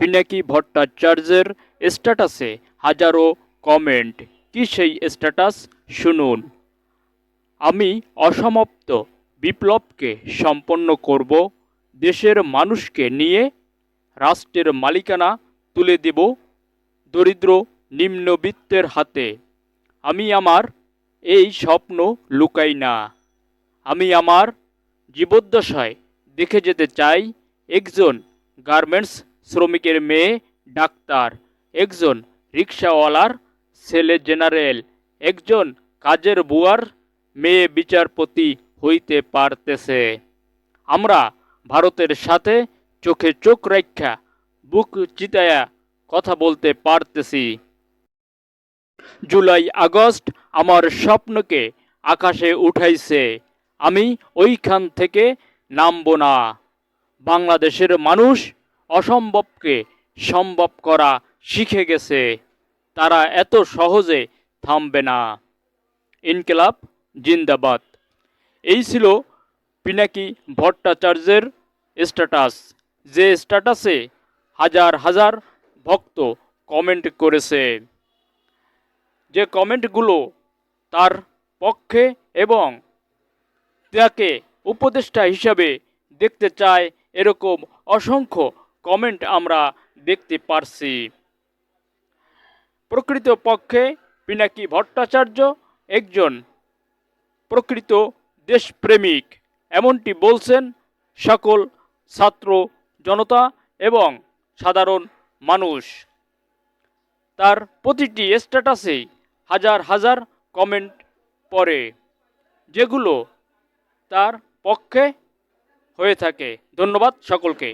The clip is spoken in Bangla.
পিনাকি ভট্টাচার্যের স্ট্যাটাসে হাজারো কমেন্ট কি সেই স্ট্যাটাস শুনুন। আমি অসমাপ্ত বিপ্লবকে সম্পন্ন করব, দেশের মানুষকে নিয়ে রাষ্ট্রের মালিকানা তুলে দেব, দরিদ্র নিম্নবিত্তের হাতে। আমি আমার এই স্বপ্ন লুকাই না। আমি আমার জীবদ্দশায় দেখে যেতে চাই একজন গার্মেন্টস শ্রমিকের মেয়ে, ডাক্তার। একজন রিক্সাওয়ালার ছেলে জেনারেল। একজন কাজের বুয়ার মেয়ে বিচারপতি হইতে পারতেছে। আমরা ভারতের সাথে চোখে চোখ রাখা বুক চিতায়া কথা বলতে পারতেছি। জুলাই আগস্ট আমার স্বপ্নকে আকাশে উঠাইছে। আমি ওইখান থেকে নামব না। বাংলাদেশের মানুষ অসম্ভবকে সম্ভব করা শিখে গেছে। তারা এত সহজে থামবে না। ইনকেলাব, জিন্দাবাদ। এই ছিল পিনাকি ভট্টাচার্যের স্ট্যাটাস। যে স্ট্যাটাসে হাজার হাজার ভক্ত কমেন্ট করেছে। যে কমেন্টগুলো তার পক্ষে এবং তাকে উপদেষ্টা হিসাবে দেখতে চায় এরকম অসংখ্য কমেন্ট আমরা দেখতে পারছি। প্রকৃত পক্ষে পিনাকি ভট্টাচার্য একজন প্রকৃত দেশপ্রেমিক। এমনটি বলছেন সকল ছাত্র জনতা এবং সাধারণ মানুষ। তার প্রতিটি স্ট্যাটাসেই হাজার হাজার কমেন্ট পড়ে, যেগুলো তার পক্ষে হয়ে থাকে। ধন্যবাদ সকলকে।